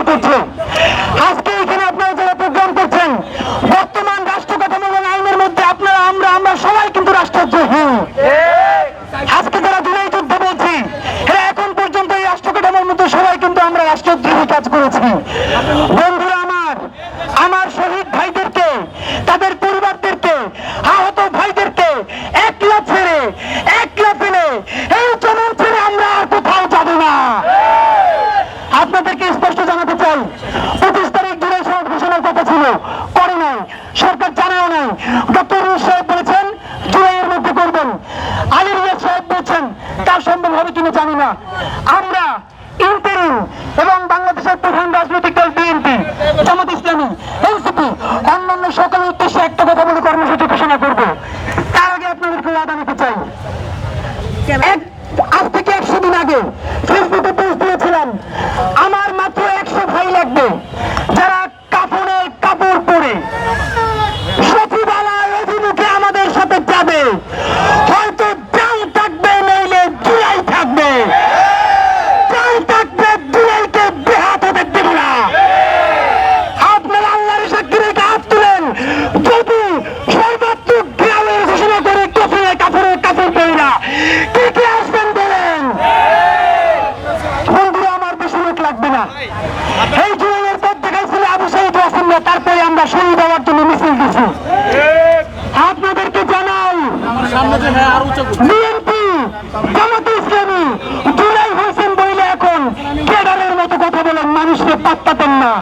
ব্যবহার করছে। আজকে এখানে আপনারা যারা প্রোগ্রাম করছেন, বর্তমান রাষ্ট্রগত এবং আইনের মধ্যে আপনারা, আমরা আমরা সবাই কিন্তু রাষ্ট্র হ্যাঁ আজকে যারা দূরে যুদ্ধ বলছি এখন পর্যন্ত এই রাষ্ট্রকাঠামোর মধ্যে সবাই কিন্তু আমরা রাষ্ট্রদ্রোহী কাজ করেছি। বন্ধুরা আমার আমার শহীদ ভাইদেরকে, তাদের পরিবারদেরকে, আহত ভাইদেরকে একলা ছেড়ে একলা ফেলে এই জনম ছেড়ে আমরা আর কোথাও যাব না। আপনাদের জামাতে ইসলামী জুলাই হোসেন বইলে এখন কেডারের মতো কথা বলেন মানুষকে পাত্তাতেন না।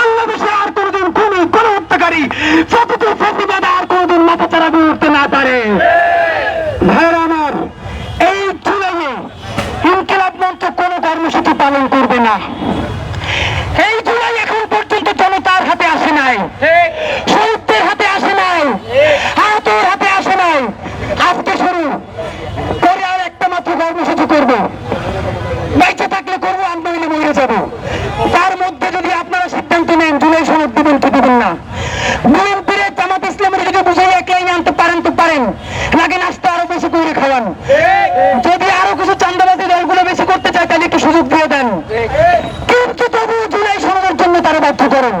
বাংলাদেশে আর কোনোদিন কোন হত্যাকারী প্রতিটি আর কোনোদিন মাথা চারা উঠতে না পারে। এই জুলাইয়ে কোনো কর্মসূচি পালন করবে না। এই জুলাই এখন পর্যন্ত জনতার হাতে আসে নাই। লক্ষ্য করুন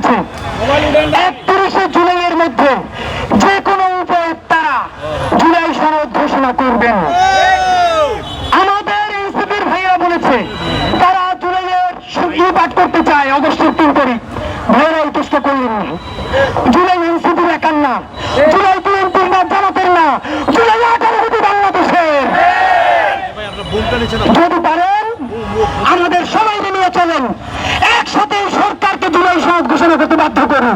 দিয়েছে একত্রিশে জুলাইয়ের মধ্যে যে কোনো উপায়ে তারা জুলাই সনদ ঘোষণা করবেন। আমাদের ইসিবির ভাইয়া বলেছে, তারা জুলাইয়ের ই পাঠ করতে চায়, অগস্টের তিন তারিখ। ভাইয়েরা করলেন না। জুলাই এনসিপির না। জুলাই বিএনপির না না। জুলাই আঠারো কোটি বাংলাদেশের। যদি পারেন, আমাদের সবাই নিয়ে চলেন। একসাথে বৈষম্য ঘোষণা করতে বাধ্য করি।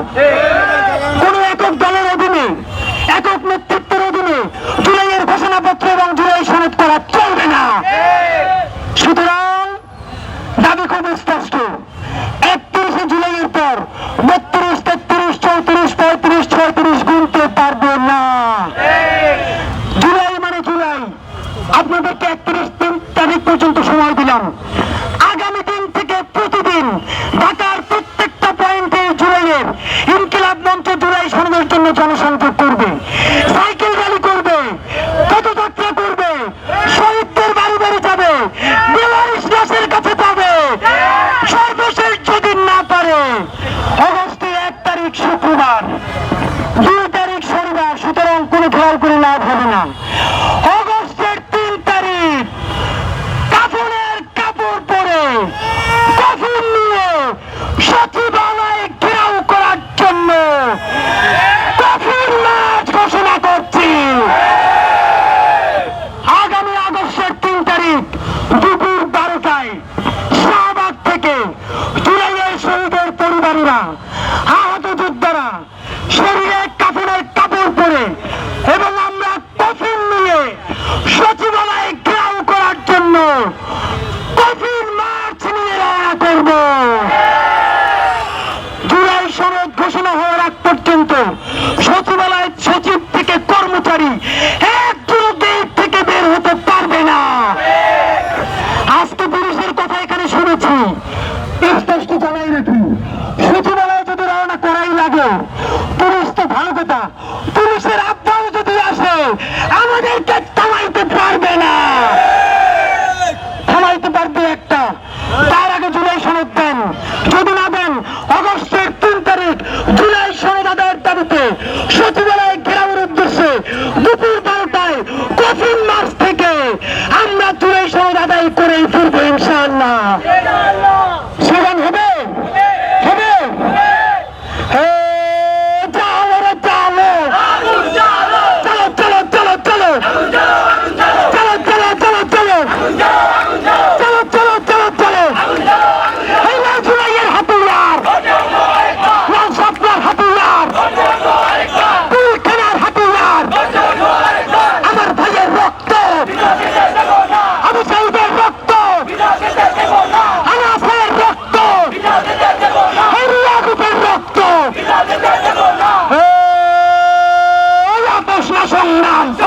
কোন একক দলের অধীনে, একক নেতৃত্বের অধীনে জুলাইয়ের ঘোষণাপত্র এবং জুলাই সনদ করা চলবে না। সুতরাং দাবি খুব স্পষ্ট। একত্রিশে জুলাইয়ের পর বত্রিশ, তেত্রিশ, চৌত্রিশ, পঁয়ত্রিশ, ছয়ত্রিশ গুনতে পারবে না। জুলাই মানে জুলাই। আপনাদেরকে একত্রিশ তিন তারিখ পর্যন্ত সময় দিলাম। আগামী দিন থেকে প্রতিদিন ঢাকা çalışanlar শরীফ দুপুর বারোটায়। শাহবাগ থেকে জুলাইয়ের শহীদের পরিবারীরা, আহত যোদ্ধারা শরীরে কাফনের কাপড় পরে এবং আমরা কফিন নিয়ে সচিবালয় ঘেরাও করার জন্য কফিন মার্চ নিয়ে রওনা করব। জুলাই সনদ ঘোষণা হওয়ার আগ পর্যন্ত সচিবালয় সচিব থেকে কর্মচারী আমাদেরকে থামাইতে পারবে না। থামাইতে পারবে একটা। তার আগে জুলাই সনদ দেন। যদি না দেন, অগস্টের তিন তারিখ জুলাই সনদ আদায়ের দাবিতে সচিবালয়ে ঘেরামের উদ্দেশ্যে দুপুর সংগ্রাম